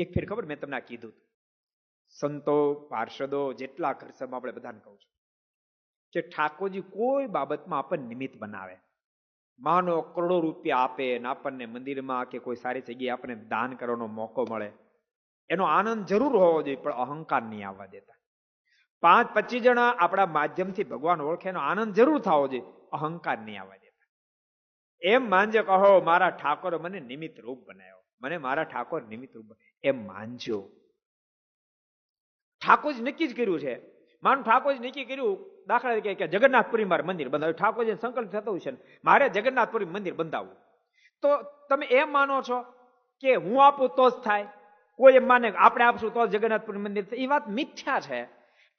એક ફેર ખબર મેં તમને આ કીધું સંતો, પાર્ષદો, જેટલા ઘરસભા આપણે બધાને કહું છું કે ઠાકોરજી કોઈ બાબતમાં આપણને નિમિત્ત બનાવે. માનો કરોડો રૂપિયા આપે ને આપણને મંદિરમાં કે કોઈ સારી જગ્યાએ આપણને દાન કરવાનો મોકો મળે. એનો આનંદ જરૂર હોવો જોઈએ, પણ અહંકાર નહીં આવવા દેતા. પાંચ પચીસ જણા આપણા માધ્યમથી ભગવાન ઓળખે એનો આનંદ જરૂર થવો જોઈએ, અહંકાર નહીં આવવા દેતા. એમ માનજો કહો મારા ઠાકોર મને નિમિત્ત રૂપ બનાવ્યો. મને મારા ઠાકોર નિમિત્ત રૂપ એમ માનજો ઠાકોરજી નક્કી જ કર્યું છે. માનું ઠાકોરજી નક્કી કર્યું, દાખલા તરીકે કે જગન્નાથપુરી મારે મંદિર બંધાવ્યું ઠાકોરજી સંકલ્પ થતો છે મારે જગન્નાથપુરી મંદિર બંધાવવું. તો તમે એમ માનો છો કે હું આપું તો જ થાય. કોઈ એમ માને આપણે આપશું તો જગન્નાથપુરી મંદિર એ વાત મિથ્યા છે.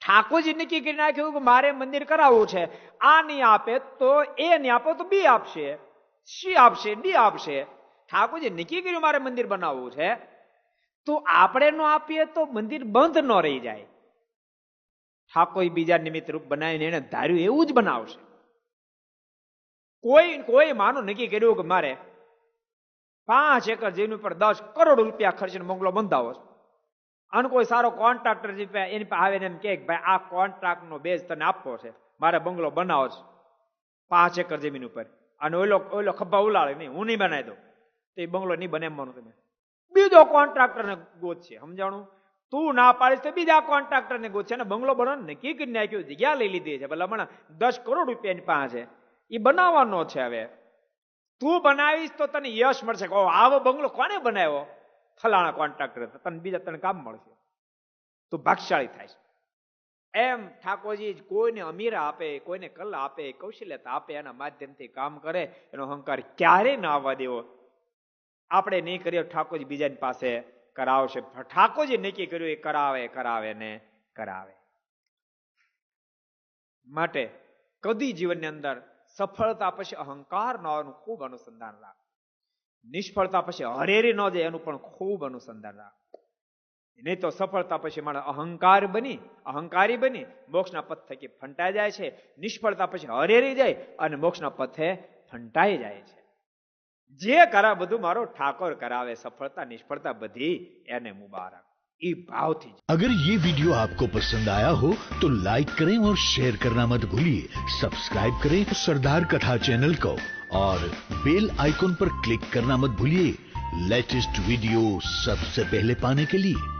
ઠાકોરજી નક્કી કરી નાખ્યું કે, મારે મંદિર કરાવવું છે. આ નહીં આપે તો એ નહીં આપો તો બી આપશે. સી આપશે? ડી આપશે? ઠાકોરજી નક્કી કર્યું મારે મંદિર બનાવવું છે. તો આપણે ન આપીએ તો મંદિર બંધ ન રહી જાય. ઠાકોર બીજા નિમિત્ત રૂપ બનાવીને એને ધાર્યું, એવું જ બનાવશે. કોઈ કોઈ માનો નક્કી કર્યું કે મારે પાંચ એકર જમીન ઉપર દસ કરોડ રૂપિયા ખર્ચીને બંગલો બંધાવો છે. અને કોઈ સારો કોન્ટ્રાક્ટર જે એની પાસે આવે ને એમ કે ભાઈ, આ કોન્ટ્રાક્ટ નો બેઝ તને આપવો છે. મારે બંગલો બનાવો છે. પાંચ એકર જમીન ઉપર. અને ઓલો ઓલો ખભા ઉલાળે નહીં હું નહીં બનાવી દઉં. તો એ બંગલો નહીં બને એમવાનું તમે. બીજો કોન્ટ્રાક્ટર ને ગોતશે, સમજાણું? તું ના પાડીશ તો બીજા કોન્ટ્રાક્ટર ને ગોતશે. અને બંગલો બનાવવાનું નક્કી કરી નાખ્યું, જગ્યા લઈ લીધી છે. ભલે હમણાં દસ કરોડ રૂપિયાની પાસે એ બનાવવાનો છે હવે. તું બનાવીશ તો તને યશ મળશે. કે આવો બંગલો કોને બનાવ્યો? ફલાણા કોન્ટ્રાક્ટર તને બીજા તને કામ મળશે. તું ભાગશાળી થાય એમ ઠાકોરજી કોઈને અમીર આપે, કોઈને કલા આપે, કૌશલ્યતા આપે, એના માધ્યમથી કામ કરે, એનો અહંકાર ક્યારે ના આવવા દેવો. આપણે નહીં કર્યો ઠાકોરજી બીજાની પાસે કરાવશે. ઠાકોરજી નક્કી કર્યું, એ કરાવે કરાવે ને કરાવે. માટે કદી જીવનની અંદર સફળતા પછી અહંકાર ન આવવાનું ખૂબ અનુસંધાન રાખ નિષ્ફળતા પછી હરેરી ન જાય એનું પણ ખૂબ અનુસંધાન રાખ નહીં તો સફળતા પછી માણસ અહંકાર બની અહંકારી બની મોક્ષના પથ થકી ફંટાઈ જાય છે નિષ્ફળતા પછી હરેરી જાય અને મોક્ષના પથે ફંટાઈ જાય છે જે કરા બધું મારો ઠાકોર કરાવે સફળતા નિષ્ફળતા બધી એને મુબારક એ ભાવથી જ अगर ये वीडियो आपको पसंद आया हो तो लाइक करें और शेयर करना मत भूलिए सब्सक्राइब करें सरदार कथा चैनल को और बेल आइकॉन पर क्लिक करना मत भूलिए लेटेस्ट वीडियो सबसे पहले पाने के लिए